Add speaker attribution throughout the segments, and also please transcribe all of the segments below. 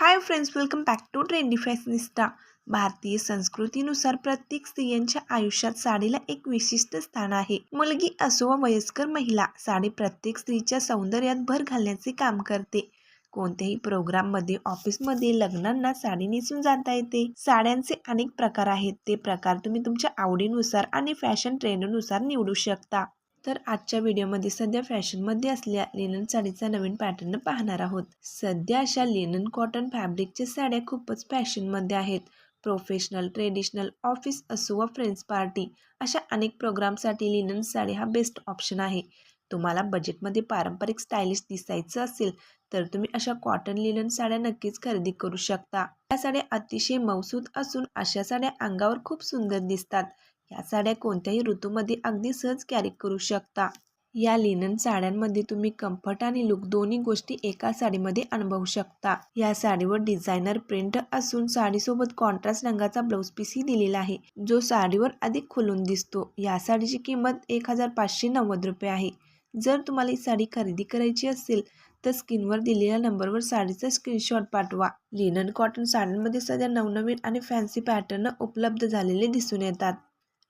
Speaker 1: Hi friends welcome back to trendy fashionista भारतीय संस्कृतीनुसार प्रत्येक स्त्रियांच्या आयुष्यात साडीला एक विशिष्ट स्थान आहे. मुलगी असो व वयस्कर महिला साडी प्रत्येक स्त्रीच्या सौंदर्यात भर घालण्याचे काम करते. कोणत्याही प्रोग्राममध्ये ऑफिसमध्ये लग्नांना साडी नेसून जाता येते. साड्यांचे अनेक प्रकार आहेत. ते प्रकार तुम्ही तुमच्या आवडीनुसार आणि फॅशन ट्रेंडनुसार निवडू शकता. तर आजच्या व्हिडिओमध्ये सध्या फॅशनमध्ये असलेल्या लिनन साडीचा नवीन पॅटर्न पाहणार आहोत. सध्या अशा लिनन कॉटन फॅब्रिकच्या साड्या खूपच फॅशनमध्ये आहेत. प्रोफेशनल ट्रेडिशनल ऑफिस असो वा फ्रेंड्स पार्टी अशा अनेक प्रोग्रामसाठी लिनन साडी हा बेस्ट ऑप्शन आहे. तुम्हाला बजेटमध्ये पारंपरिक स्टायलिश दिसायचं असेल तर तुम्ही अशा कॉटन लिनन साड्या नक्कीच खरेदी करू शकता. या साड्या अतिशय मौसूद असून अशा साड्या अंगावर खूप सुंदर दिसतात. या साड्या कोणत्याही ऋतूमध्ये अगदी सहज कॅरी करू शकता. या लिनन साड्यांमध्ये तुम्ही कम्फर्ट आणि लुक दोन्ही गोष्टी एका साडीमध्ये अनुभवू शकता. या साडीवर डिझायनर प्रिंट असून साडीसोबत कॉन्ट्रास्ट रंगाचा ब्लाऊज पीसही दिलेला आहे जो साडीवर अधिक खुलून दिसतो. या साडीची किंमत एक हजार पाचशे नव्वद रुपये आहे. जर तुम्हाला ही साडी खरेदी करायची असेल तर स्क्रीनवर दिलेल्या नंबरवर साडीचा स्क्रीनशॉट पाठवा. लिनन कॉटन साड्यांमध्ये सध्या नवनवीन आणि फॅन्सी पॅटर्न उपलब्ध झालेले दिसून येतात.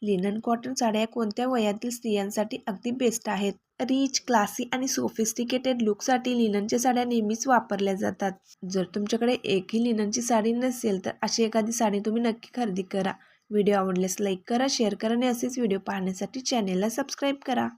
Speaker 1: लिनन कॉटन साड्या कोणत्या वयातील स्त्रियांसाठी अगदी बेस्ट आहेत? रिच क्लासी आणि सोफिस्टिकेटेड लुकसाठी लिननच्या साड्या नेहमीच वापरल्या जातात. जर तुमच्याकडे एकही लिननची साडी नसेल तर अशी एखादी साडी तुम्ही नक्की खरेदी करा. व्हिडिओ आवडल्यास लाईक करा शेअर करा आणि असेच व्हिडिओ पाहण्यासाठी चॅनेलला सबस्क्राईब करा.